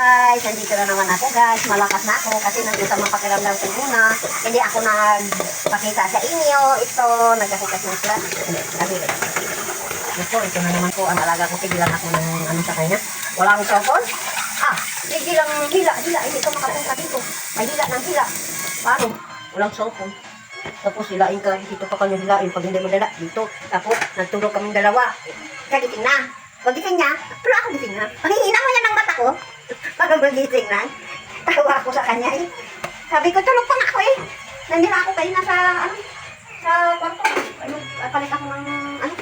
Guys, nandito na naman ako guys. Malakas na ako kasi nandito sa pakiramdam ko muna. Hindi ako nagpakita sa inyo. Ito, nagkasikas ng sila. Kasi, ito, ito na naman po ang alaga ko. Tigilan ako ng ano sa kanya. Wala akong cellphone. Ah, hindi lang hila, hila. Hindi ka makapunta dito. Ay, hila ng hila. Paano? Walang cellphone. Tapos hilain ka, dito pa kanya hilain. Pag hindi mo dala, dito. Tapos, nagtulog kaming dalawa. Kagiting na. Pagising niya, pero ako gising na. Pangihina mo yan ng mata ko. Para magising na. Tawa ako sa kanya eh. Sabi ko, tulog pa nga ako eh. Nandila ako kayo na sa, ano, sa kwarto. Ano, palit ako ng, ano,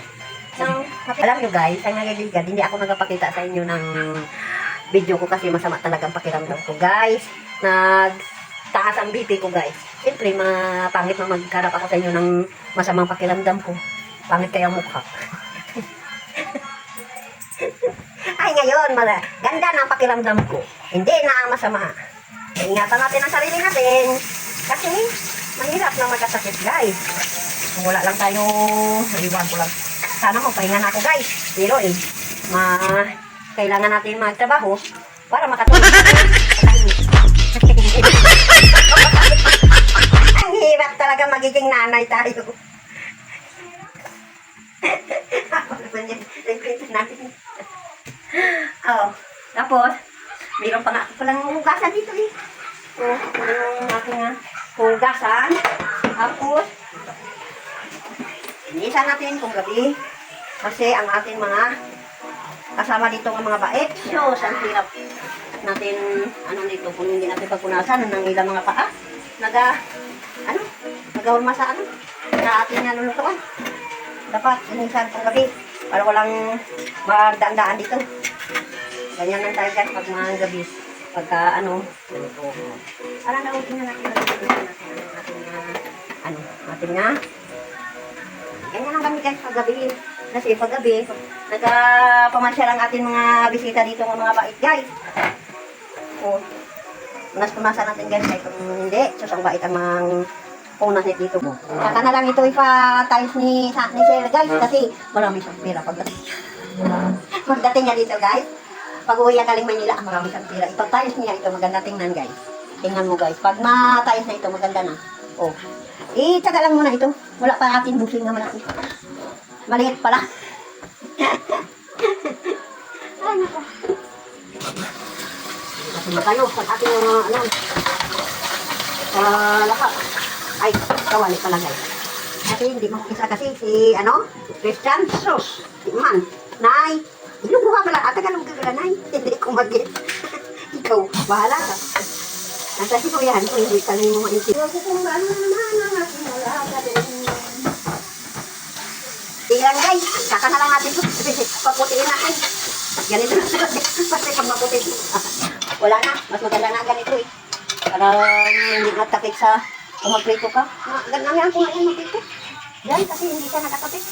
ng, alam nyo guys, ang nagagigad, hindi ako nagpakita sa inyo ng video ko kasi masama talagang pakiramdam ko guys. Nag, taas ang BP ko guys. Siyempre, mapangit na magkarap ako sa inyo ng masamang pakiramdam ko. Pangit kaya mukha. Ngayon, mala, ganda ang pakiramdam ko. Hindi na masama. Ingatan natin ang sarili natin. Kasi, mahirap na magkasakit, guys. Kung wala lang tayo, naliwan ko lang. Sana ko, ako, guys. Pero eh, ma, kailangan natin magtrabaho para makatulong. ang hirap talaga magiging nanay tayo. Ako naman yan, nagkwento natin. Oo. Tapos, mayroon pa nga palang hugasan dito eh. So, yung aking hugasan. Tapos, inisa natin kung gabi. Kasi ang ating mga kasama dito ng mga bait. So, ang hirap natin, ano dito, kung hindi natin pagpunasan ng ilang mga paa. Naga, ano, nagahulma sa ano, sa ating nalulutuan. Dapat, inisan kung gabi. Para walang magdaan-daan dito. Ganyan lang tayo pag mga gabi. Pagka ano, ganito. Parang nautin na natin. Nautin na natin ang na, ano, ating na. Ganyan lang kami guys pag gabi. Kasi pag gabi, nagpamasyal ang ating mga bisita dito ng mga bait guys. O, punas-punasan natin guys. Ay kung hindi, susang bait ang mga punas dito. Saka na lang ito ipa-tiles ni, sa, ni Sir guys. Kasi marami siyang pera pagdating. Pagdating niya dito guys. Pag uwi niya galing Manila, marami siyang pera. Ipag-tiles niya ito, maganda tingnan guys. Tingnan mo guys. Pag ma-tiles na ito, maganda na. Oh. Tsaga lang muna ito. Wala pa ating busing na malaki. Maliit pala. Ay, nako. Kasi matalo. Pag ating mga, ano, uh, lahat. Ay, kawali pala guys. Kasi hindi mo isa kasi si, ano, Christian Sus. Man, Nay, Ilong mo pala, at Tagalog ka Nay. Hindi ko mag-get. Ikaw, bahala ka. Nasa Kuya Han, kung hindi ka mo maintindihan. Ako kung ano naman ang aking alaga din. Tingnan guys, kaka na lang natin ito. Paputiin natin. Ganito na sila. Kasi pag maputi. Wala na, mas maganda na ganito eh. Para hindi matapik sa kung magprito ka. Ganami ang kung ngayon magprito. Yan, kasi hindi ka nakatapik.